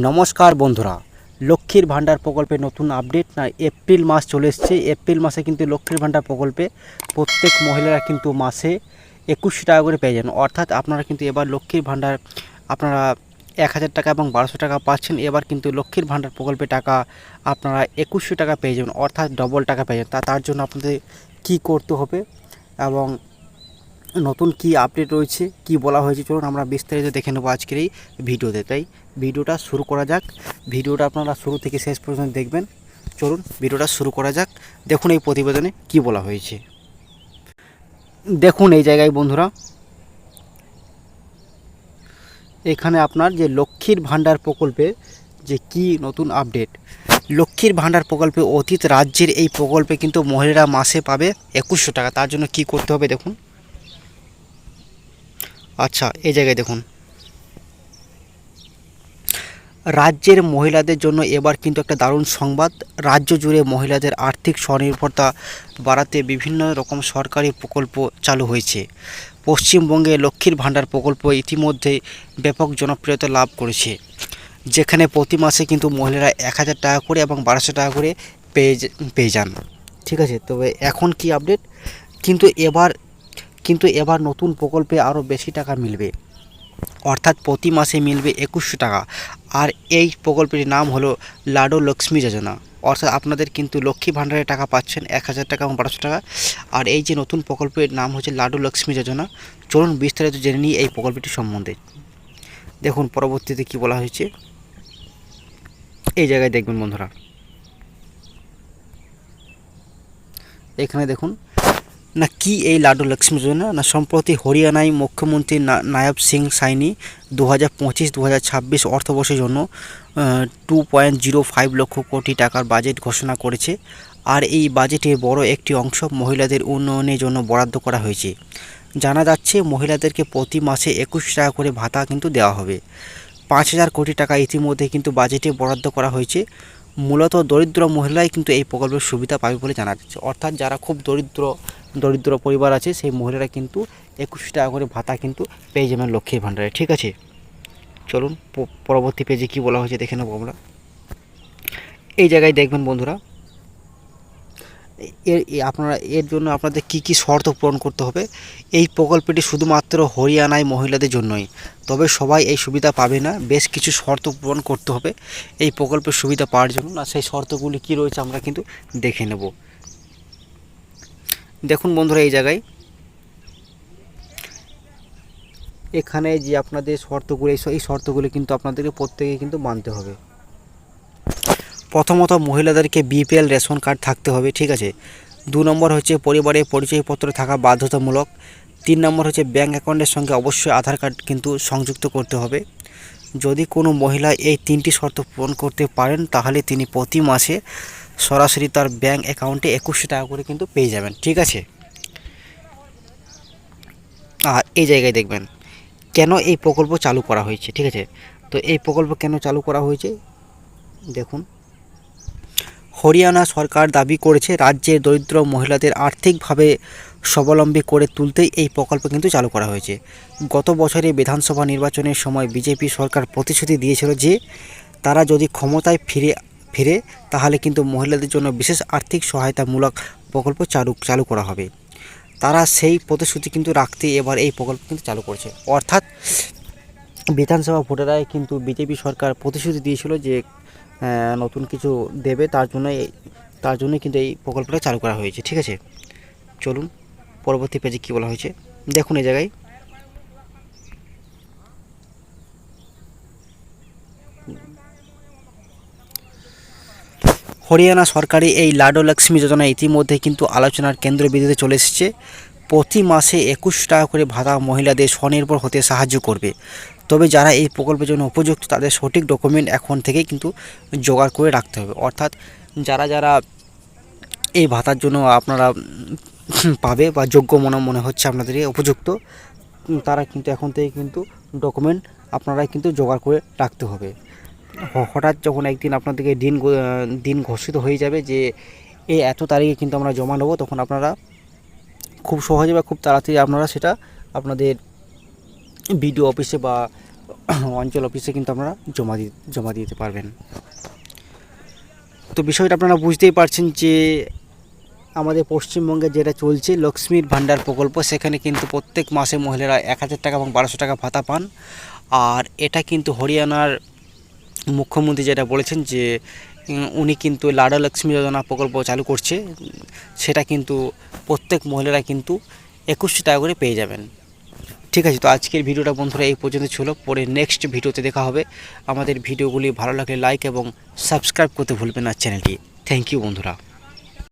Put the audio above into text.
নমস্কার বন্ধুরা। লক্ষ্মীর ভাণ্ডার প্রকল্পে নতুন আপডেট না এপ্রিল মাস চলে এসছে। এপ্রিল মাসে কিন্তু লক্ষ্মীর ভাণ্ডার প্রকল্পে প্রত্যেক মহিলারা কিন্তু মাসে একুশশো টাকা করে পেয়ে যান। অর্থাৎ আপনারা কিন্তু এবার লক্ষ্মীর ভাণ্ডার আপনারা এক হাজার টাকা এবং বারোশো টাকা পাচ্ছেন। এবার কিন্তু লক্ষ্মীর ভাণ্ডার প্রকল্পে টাকা আপনারা একুশশো টাকা পেয়ে যাবেন, অর্থাৎ ডবল টাকা পেয়ে যাবেন। তা, তার জন্য আপনাদের কী করতে হবে এবং নতুন কি আপডেট রয়েছে, কি বলা হয়েছে, চলুন আমরা বিস্তারিত দেখে নেব আজকের এই ভিডিওতে। তাই ভিডিওটা শুরু করা যাক। ভিডিওটা আপনারা শুরু থেকে শেষ পর্যন্ত দেখবেন। চলুন, ভিডিওটা শুরু করা যাক। দেখুন এই প্রতিবেদনে কি বলা হয়েছে। দেখুন এই জায়গায় বন্ধুরা। এখানে আপনার যে লক্ষ্মীর ভাণ্ডার প্রকল্পে যে কি নতুন আপডেট লক্ষ্মীর ভাণ্ডার প্রকল্পে অতীত রাজ্যের এই প্রকল্পে কিন্তু মহিলারা মাসে পাবে একুশশো টাকা। তার জন্য কি করতে হবে দেখুন। আচ্ছা এই জায়গায় দেখুন। রাজ্যের মহিলাদের জন্য এবার কিন্তু একটা দারুণ সংবাদ। রাজ্য জুড়ে মহিলাদের আর্থিক স্বনির্ভরতা বাড়াতে বিভিন্ন রকম সরকারি প্রকল্প চালু হয়েছে। পশ্চিমবঙ্গে লক্ষ্মীর ভাণ্ডার প্রকল্প ইতিমধ্যে ব্যাপক জনপ্রিয়তা লাভ করেছে। যেখানে প্রতি মাসে কিন্তু মহিলারা এক হাজার টাকা করে এবং বারোশো টাকা করে পেয়ে পেয়ে যান। ঠিক আছে? তবে এখন কি আপডেট? কিন্তু এবার কিন্তু এবার নতুন প্রকল্পে আরও বেশি টাকা মিলবে। অর্থাৎ প্রতি মাসে মিলবে একুশশো টাকা। আর এই প্রকল্পটির নাম হলো লাডো লক্ষ্মী যোজনা। অর্থাৎ আপনাদের কিন্তু লক্ষ্মী ভাণ্ডারের টাকা পাচ্ছেন এক হাজার টাকা এবং বারোশো টাকা। আর এই যে নতুন প্রকল্পের নাম হচ্ছে লাডু লক্ষ্মী যোজনা, চলুন বিস্তারিত জেনে নিই এই প্রকল্পটি সম্বন্ধে। দেখুন, পরবর্তীতে কি বলা হয়েছে। এই জায়গায় দেখবেন বন্ধুরা। এখানে দেখুন না কি এই লাডু লক্ষ্মী যোজনা না? সম্প্রতি হরিয়ানায় মুখ্যমন্ত্রী নায়ব সিং সাইনি দু হাজার পঁচিশ দু হাজার ছাব্বিশ অর্থবর্ষের জন্য two point zero five lakh crore টাকার বাজেট ঘোষণা করেছে। আর এই বাজেটের বড় একটি অংশ মহিলাদের উন্নয়নের জন্য বরাদ্দ করা হয়েছে। জানা যাচ্ছে মহিলাদেরকে প্রতি মাসে একুশ টাকা করে ভাতা কিন্তু দেওয়া হবে। পাঁচ হাজার কোটি টাকা ইতিমধ্যে কিন্তু বাজেটে বরাদ্দ করা হয়েছে। মূলত দরিদ্র মহিলাই কিন্তু এই প্রকল্পের সুবিধা পাবে বলে জানা যাচ্ছে। অর্থাৎ যারা খুব দরিদ্র দরিদ্র পরিবার আছে, সেই মহিলারা কিন্তু একুশ টাকা করে ভাতা কিন্তু পেয়ে যাবেন লক্ষ্মীর ভাণ্ডারে, ঠিক আছে? চলুন পরবর্তী পেজে কি বলা হয়েছে দেখে নেব আমরা। এই জায়গায় দেখবেন বন্ধুরা এর আপনারা, এর জন্য আপনাদের কি কি শর্ত পূরণ করতে হবে? এই প্রকল্পটি শুধুমাত্র হরিয়ানায় মহিলাদের জন্যই, তবে সবাই এই সুবিধা পাবে না, বেশ কিছু শর্ত পূরণ করতে হবে। এই প্রকল্পের সুবিধা পাওয়ার জন্য না সেই শর্তগুলি কি রয়েছে আমরা কিন্তু দেখে নেব। দেখুন বন্ধুরা এই জায়গায়। এখানে যে আপনাদের শর্তগুলো, এই শর্তগুলি কিন্তু আপনাদেরকে প্রত্যেকে কিন্তু মানতে হবে। প্রথমত মহিলাদেরকে বিপিএল রেশন কার্ড থাকতে হবে, ঠিক আছে? দু নম্বর হচ্ছে পরিবারের পরিচয়পত্র থাকা বাধ্যতামূলক। তিন নম্বর হচ্ছে ব্যাঙ্ক অ্যাকাউন্টের সঙ্গে অবশ্যই আধার কার্ড কিন্তু সংযুক্ত করতে হবে। যদি কোনো মহিলা এই তিনটি শর্ত পূরণ করতে পারেন, তাহলে তিনি প্রতি মাসে সরাসরি তার ব্যাঙ্ক অ্যাকাউন্টে একুশশো টাকা করে কিন্তু পেয়ে যাবেন, ঠিক আছে? আর এই জায়গায় দেখবেন, কেন এই প্রকল্প চালু করা হয়েছে, ঠিক আছে? তো এই প্রকল্প কেন চালু করা হয়েছে? দেখুন, হরিয়ানা সরকার দাবি করেছে রাজ্যের দরিদ্র মহিলাদের আর্থিকভাবে স্বাবলম্বী করে তুলতেই এই প্রকল্প কিন্তু চালু করা হয়েছে। গত বছরে বিধানসভা নির্বাচনের সময় বিজেপি সরকার প্রতিশ্রুতি দিয়েছিল যে, তারা যদি ক্ষমতায় ফিরে ফিরে, তাহলে কিন্তু মহিলাদের জন্য বিশেষ আর্থিক সহায়তামূলক প্রকল্প চালু চালু করা হবে। তারা সেই প্রতিশ্রুতি কিন্তু রাখতে এবার এই প্রকল্প কিন্তু চালু করেছে। অর্থাৎ বিধানসভা ভোটেরাই কিন্তু বিজেপি সরকার প্রতিশ্রুতি দিয়েছিল যে নতুন কিছু দেবে, তার জন্য তার জন্য কিন্তু এই প্রকল্পটা চালু করা হয়েছে। ঠিক আছে? চলুন, পরবর্তী পেজে কী বলা হয়েছে? দেখুন এই জায়গায়। হরিয়ানা সরকারি এই লাডো লক্ষ্মী যোজনা ইতিমধ্যে কিন্তু আলোচনার কেন্দ্রবিন্দুতে চলে এসেছে। প্রতি মাসে একুশ টাকা করে ভাতা মহিলাদের স্বনির্ভর হতে সাহায্য করবে। তবে যারা এই প্রকল্পের জন্য উপযুক্ত, তাদের সঠিক ডকুমেন্ট এখন থেকে কিন্তু জোগাড় করে রাখতে হবে। অর্থাৎ যারা যারা এই ভাতার জন্য আপনারা পাবে বা যোগ্য মনে মনে হচ্ছে আপনাদের উপযুক্ত, তারা কিন্তু এখন থেকে কিন্তু ডকুমেন্ট আপনারাই কিন্তু জোগাড় করে রাখতে হবে। হঠাৎ যখন একদিন আপনাদেরকে দিন দিন ঘোষিত হয়ে যাবে যে এই এত তারিখে কিন্তু আমরা জমা নেব, তখন আপনারা খুব সহজে বা খুব তাড়াতাড়ি আপনারা সেটা আপনাদের বিডিও অফিসে বা অঞ্চল অফিসে কিন্তু আপনারা জমা দিয়ে জমা দিতে পারবেন। তো বিষয়টা আপনারা বুঝতেই পারছেন যে আমাদের পশ্চিমবঙ্গে যেটা চলছে, লক্ষ্মীর ভাণ্ডার প্রকল্প, সেখানে কিন্তু প্রত্যেক মাসে মহিলারা এক হাজার টাকা এবং বারোশো টাকা ভাতা পান। আর এটা কিন্তু হরিয়ানার মুখ্যমন্ত্রী যেটা বলেছেন যে উনি কিন্তু লাডা লক্ষ্মী যোজনা প্রকল্প চালু করছে, সেটা কিন্তু প্রত্যেক মহিলারা কিন্তু একুশশো টাকা করে পেয়ে যাবেন। ঠিক আছে, তো আজকের ভিডিওটা বন্ধুরা এই পর্যন্ত ছিল। পরে নেক্সট ভিডিওতে দেখা হবে। আমাদের ভিডিওগুলি ভালো লাগলে লাইক এবং সাবস্ক্রাইব করতে ভুলবেন না চ্যানেলটি। থ্যাংক ইউ বন্ধুরা।